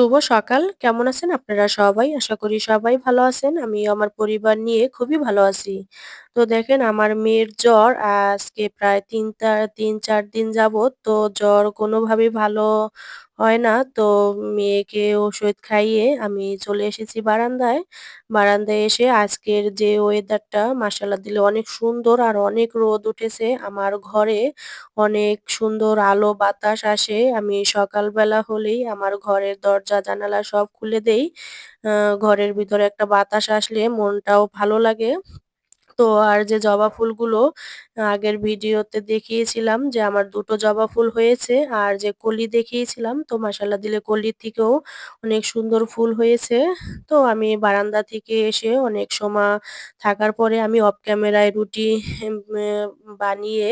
শুভ সকাল। কেমন আছেন আপনারা সবাই? আশা করি সবাই ভালো আছেন। আমি আমার পরিবার নিয়ে খুবই ভালো আছি। তো দেখেন, আমার মেয়ের জ্বর আজকে প্রায় তিন তিন, চার দিন যাবত তো জ্বর কোনোভাবেই ভালো হয় না। তো মেয়েকে ওষুধ খাইয়ে আমি চলে এসেছি বারান্দায়। বারান্দায় এসে আজকের যে ওয়েদারটা মাশাআল্লাহ দিলে অনেক সুন্দর আর অনেক রোদ উঠেছে। আমার ঘরে অনেক সুন্দর আলো বাতাস আসে। আমি সকালবেলা হলেই আমার ঘরের দরজা, জানালা সব খুলে দেই। ঘরের ভিতরে একটা বাতাস আসলে মনটাও ভালো লাগে। তো আর যে জবা ফুলগুলো আগের ভিডিওতে দেখিয়েছিলাম যে আমার দুটো জবা ফুল হয়েছে আর যে কলি দেখিয়েছিলাম তো মাশাআল্লাহ দিলে কলির থেকেও অনেক সুন্দর ফুল হয়েছে। তো আমি বারান্দা থেকে এসে অনেক সময় থাকার পরে আমি অফ ক্যামেরায় রুটি বানিয়ে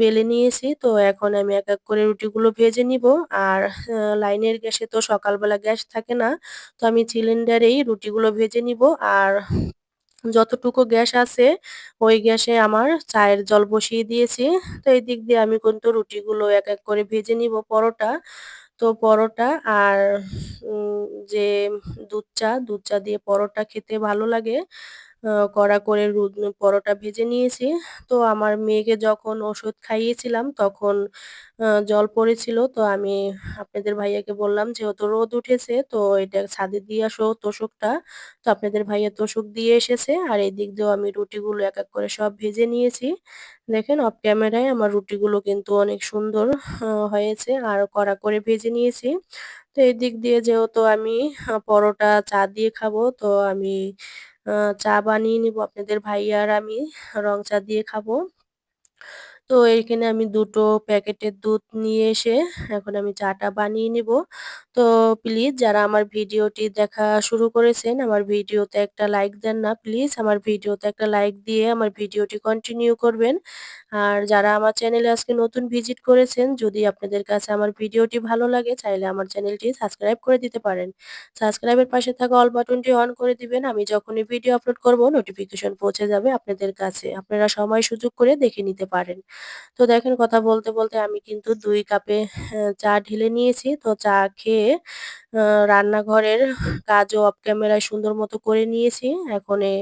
বেলে নিয়েছি। তো এখন আমি এক, এক করে রুটিগুলো ভেজে নিব আর লাইনের গ্যাসে তো সকালবেলা গ্যাস থাকে না। তো আমি সিলিন্ডারেই রুটিগুলো ভেজে নিব আর যতটুকু গ্যাস আছে ওই গ্যাসে আমার চায়ের জল বসিয়ে দিয়েছি। তো এই দিক দিয়ে আমি কিন্তু রুটিগুলো এক, এক করে ভেজে নিব পরোটা। তো পরোটা আর যে দুধ চা, দুধ চা দিয়ে পরোটা খেতে ভালো লাগে। কড়া করে পরোটা ভেজে নিয়েছি। তো আমার মেয়েকে যখন ওষুধ খাইয়েছিলাম তখন জল পড়েছিল। তো আমি আপনাদের ভাইয়াকে বললাম যেহেতু রোদ উঠেছে তো এটা ছাদে দিয়ে আসো তোশকটা। তো আপনাদের ভাইয়া তোশক দিয়ে এসেছে। আর এই দিক দিয়েও আমি রুটিগুলো এক, এক করে সব ভেজে নিয়েছি। দেখেন অফ ক্যামেরায় আমার রুটিগুলো কিন্তু অনেক সুন্দর হয়েছে আর কড়া করে ভেজে নিয়েছি। তো এই দিক দিয়ে যেহেতু আমি পরোটা চা দিয়ে খাব তো আমি চা বানিয়ে নিবো। আপনাদের ভাই আর আমি, রং চা দিয়ে খাব। তো এখানে আমি দুটো প্যাকেটের দুধ নিয়ে এসে এখন আমি চাটা বানিয়ে নিবো। তো প্লিজ যারা আমার ভিডিওটি দেখা শুরু করেছেন, আমার ভিডিওতে একটা লাইক দেন না প্লিজ। আমার ভিডিওতে একটা লাইক দিয়ে আমার ভিডিওটি কন্টিনিউ করবেন। আর যারা আমার চ্যানেলে আজকে নতুন ভিজিট করেছেন, যদি আপনাদের কাছে আমার ভিডিওটি ভালো লাগে চাইলে আমার চ্যানেলটি সাবস্ক্রাইব করে দিতে পারেন। সাবস্ক্রাইবের পাশে থাকা অল বাটনটি অন করে দিবেন। আমি যখনই ভিডিও আপলোড করব নোটিফিকেশন পৌঁছে যাবে আপনাদের কাছে। আপনারা সময় সুযোগ করে দেখে নিতে পারেন। তো দেখেন কথা বলতে, বলতে আমি কিন্তু দুই কাপে হ্যাঁ চা ঢেলে নিয়েছি। তো চা খেয়ে আ রান্নাঘরের কাজও অফ ক্যামেরায় সুন্দর মতো করে নিয়েছি। এখন এ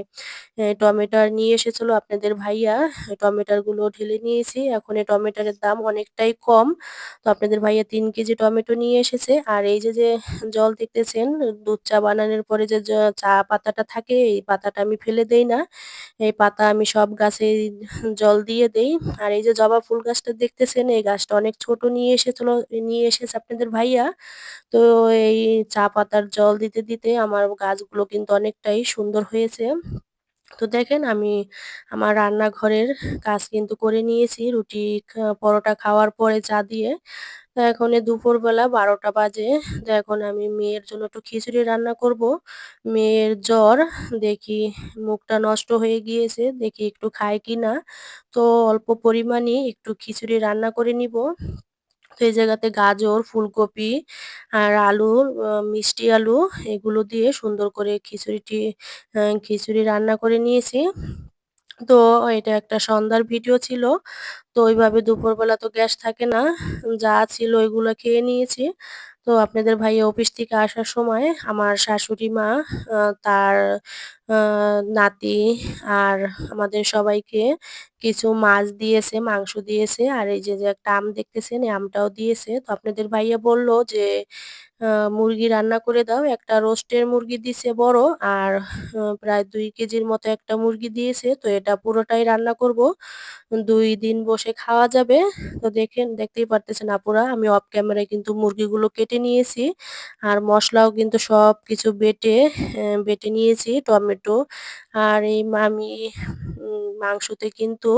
এ টমেটো নিয়ে এসেছিল আপনাদের ভাইয়া। টমেটোগুলো ঢেলে নিয়েছি। এখন এই টমেটোর দাম অনেকটাই কম। তো আপনাদের ভাইয়া তিন কেজি টমেটো নিয়ে এসেছে। আর এই যে, যে জল দেখতেছেন দুধ চা বানানোর পরে যে চা পাতাটা থাকে এই পাতাটা আমি ফেলে দেই না। এই পাতা আমি সব গাছে জল দিয়ে দেই। আর এই যে জবা ফুল গাছটা দেখতেছেন এই গাছটা অনেক ছোট নিয়ে এসেছিল নিয়ে এসেছে আপনাদের ভাইয়া। তো এই চা পাতার জল দিতে, দিতে আমার গাছগুলো কিন্তু অনেকটাই সুন্দর হয়েছে। তো দেখেন আমি আমার রান্নাঘরের কাজ কিন্তু করে নিয়েছি রুটি পরোটা খাওয়ার পরে চা দিয়ে। তো এখন দুপুরবেলা বারোটা বাজে। তো এখন আমি মেয়ের জন্য একটু খিচুড়ি রান্না করব। মেয়ের জ্বর দেখি মুখটা নষ্ট হয়ে গিয়েছে। দেখি একটু খায় কি না তো অল্প পরিমাণে একটু খিচুড়ি রান্না করে নিবো। তো এই জায়গাতে গাজর, ফুলকপি আর আলু, মিষ্টি আলু এগুলো দিয়ে সুন্দর করে খিচুড়িটি খিচুড়ি রান্না করে নিয়েছি। তো এটা একটা সন্ধ্যার ভিডিও ছিল। তো ওইভাবে দুপুরবেলা তো গ্যাস থাকে না। যা ছিল ওইগুলো খেয়ে নিয়েছি। তো আপনাদের ভাই অফিস থেকে আসার সময় আমার শাশুড়ি মা তার নাতি আর আমাদের সবাইকে কিছু মাছ দিয়েছে, মাংস দিয়েছে। আর এই যে, যে একটা আম দেখতেছেন এই আমটাও দিয়েছে। তো আপনাদের ভাইয়া বলল যে, মুরগি রান্না করে দাও। একটা রোস্টের মুরগি দিছে বড় আর প্রায় দুই কেজির মতো একটা মুরগি দিয়েছে। তো এটা পুরোটাই রান্না করব। দুই দিন বসে খাওয়া যাবে। তো দেখেন, দেখতেই পারতেছেন আপুরা, আমি অফ ক্যামেরায় কিন্তু মুরগিগুলো কেটে নিয়েছি। আর মশলাও কিন্তু সব কিছু বেটে বেটে নিয়েছি, টমেটো আর এই আমি মাংসতে কিন্তু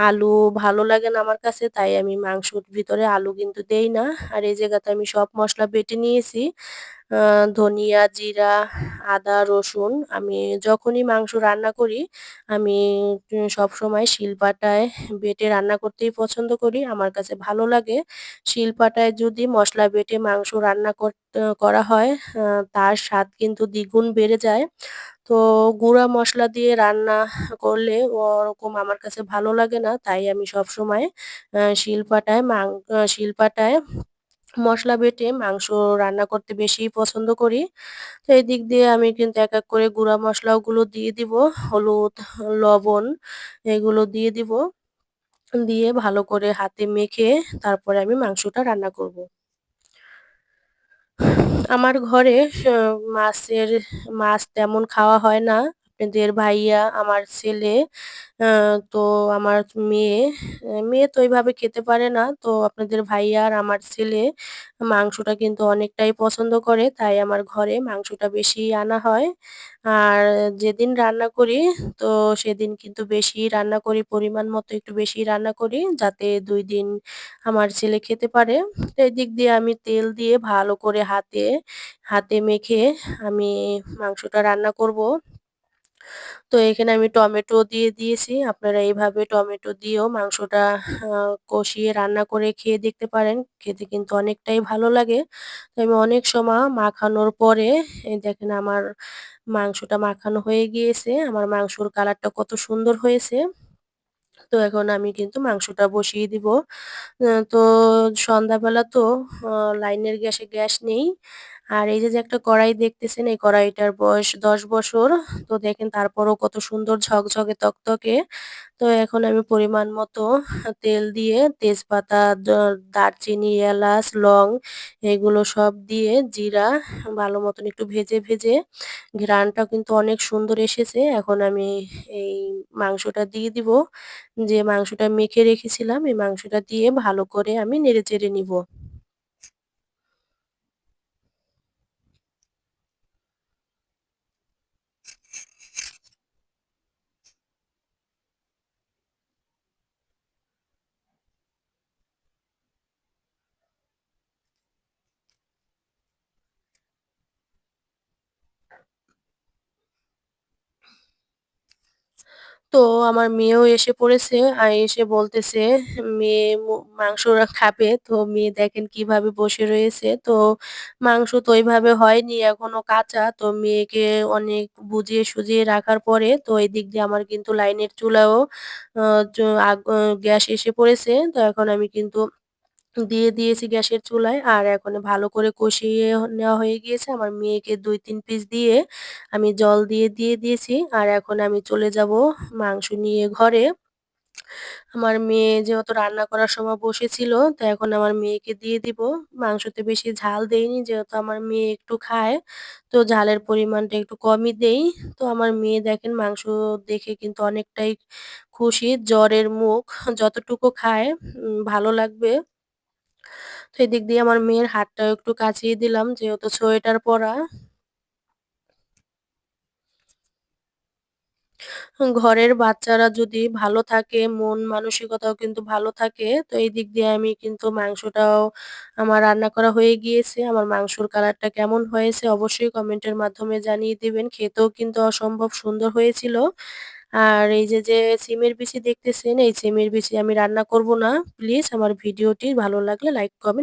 আলু ভালো লাগে না আমার কাছে তাই আমি মাংসর ভিতরে আলু কিন্তু দেই না। আর এই জায়গাতে আমি সব মশলা বেটে নিয়েছি। ধনিয়া, জিরা, আদা, রসুন আমি যখনই মাংস রান্না করি আমি উম সবসময় শিলপাটায় বেটে রান্না করতেই পছন্দ করি। আমার কাছে ভালো লাগে। শিলপাটায় যদি মশলা বেটে মাংস রান্না করা হয় তার স্বাদ কিন্তু দ্বিগুণ বেড়ে যায়। তো গুঁড়া মশলা দিয়ে রান্না করলে ওরকম আমার কাছে ভালো লাগে না। তাই আমি সবসময় শিলপাটায় মাং শিলপাটায় মসলা বেটে মাংস রান্না করতে বেশিই পছন্দ করি। তো এই দিক দিয়ে আমি কিন্তু এক, এক করে গুঁড়া মসলাগুলো দিয়ে দিব। হলুদ, লবণ এগুলো দিয়ে দিব। দিয়ে ভালো করে হাতে মেখে তারপরে আমি মাংসটা রান্না করব। আমার ঘরে মাছের মাছ তেমন খাওয়া হয় না। আপনাদের ভাইয়া, আমার ছেলে, তো আমার মেয়ে, মেয়ে তো ওইভাবে খেতে পারে না। তো আপনাদের ভাইয়া আর আমার ছেলে মাংসটা কিন্তু অনেকটাই পছন্দ করে। তাই আমার ঘরে মাংসটা বেশিই আনা হয়। আর যেদিন রান্না করি তো সেদিন কিন্তু বেশিই রান্না করি, পরিমাণ মতো একটু বেশিই রান্না করি যাতে দুই দিন আমার ছেলে খেতে পারে। এই দিক দিয়ে আমি তেল দিয়ে ভালো করে হাতে, হাতে মেখে আমি মাংসটা রান্না করব। তো এখানে আমি টমেটো দিয়ে দিয়েছি। আপনারা এইভাবে টমেটো দিয়েও মাংসটা কষিয়ে রান্না করে খেয়ে দেখতে পারেন। খেতে কিন্তু অনেকটাই ভালো লাগে। তো আমি অনেক সময় মাখানোর পরে দেখেন আমার মাংসটা মাখানো হয়ে গিয়েছে। আমার মাংসর কালারটা কত সুন্দর হয়েছে। তো এখন আমি কিন্তু মাংসটা বসিয়ে দিব। তো সন্ধ্যাবেলা তো লাইনের গ্যাসে গ্যাস নেই। আর এই যে, যে একটা কড়াই দেখতেছেন এই কড়াইটার বয়স ১০ বছর। তো দেখেন তারপরও কত সুন্দর ঝকঝকে তকতকে। তো এখন আমি পরিমাণ মতো তেল দিয়ে তেজপাতা, দারচিনি, এলাচ, লং এগুলো সব দিয়ে জিরা ভালো মতন একটু ভেজে, ভেজে ঘ্রাণটা কিন্তু অনেক সুন্দর এসেছে। এখন আমি এই মাংসটা দিয়ে দিব। যে মাংসটা মেখে রেখেছিলাম এই মাংসটা দিয়ে ভালো করে আমি নেড়ে চেড়ে নিব। তো আমার মেয়েও এসে পড়েছে। আর এসে বলতেছে, মেয়ে মাংস খাবে। তো মেয়ে দেখেন কীভাবে বসে রয়েছে। তো মাংস তো ওইভাবে হয়নি, এখনও কাঁচা। তো মেয়েকে অনেক বুঝিয়ে সুজিয়ে রাখার পরে তো এই দিক দিয়ে আমার কিন্তু লাইনের চুলাও গ্যাস এসে পড়েছে। তো এখন আমি কিন্তু দিয়ে দিয়েছি গ্যাসের চুলায়। আর এখন ভালো করে কষিয়ে নেওয়া হয়ে গিয়েছে। আমার মেয়েকে ২-৩ পিস দিয়ে আমি জল দিয়ে, দিয়ে দিয়েছি। আর এখন আমি চলে যাব মাংস নিয়ে ঘরে। আমার মেয়ে যেহেতু রান্না করার সময় বসেছিল, তো এখন আমার মেয়েকে দিয়ে দিব। মাংসতে বেশি ঝাল দেইনি যেহেতু আমার মেয়ে একটু খায়। তো ঝালের পরিমাণটা একটু কমই দেই। তো আমার মেয়ে দেখেন মাংস দেখে কিন্তু অনেকটাই খুশি। জ্বরের মুখ যতটুকু খায় ভালো লাগবে। তো এদিক দিয়ে আমার মেয়ের হাতটাও একটু কাচিয়ে দিলাম যেহেতু সোয়েটার পরা। ঘরের বাচ্চারা যদি ভালো থাকে, মন মানসিকতাও কিন্তু ভালো থাকে। তো এই দিক দিয়ে আমি কিন্তু মাংসটাও আমার রান্না করা হয়ে গিয়েছে। আমার মাংসর কালারটা কেমন হয়েছে অবশ্যই কমেন্টের মাধ্যমে জানিয়ে দিবেন। খেতেও কিন্তু অসম্ভব সুন্দর হয়েছিল। আর এই যে, যে সিমের বিচি দেখতেছেন এই সিমের বিচি আমি রান্না করব না। প্লিজ আমার ভিডিওটি ভালো লাগলে লাইক, কমেন্ট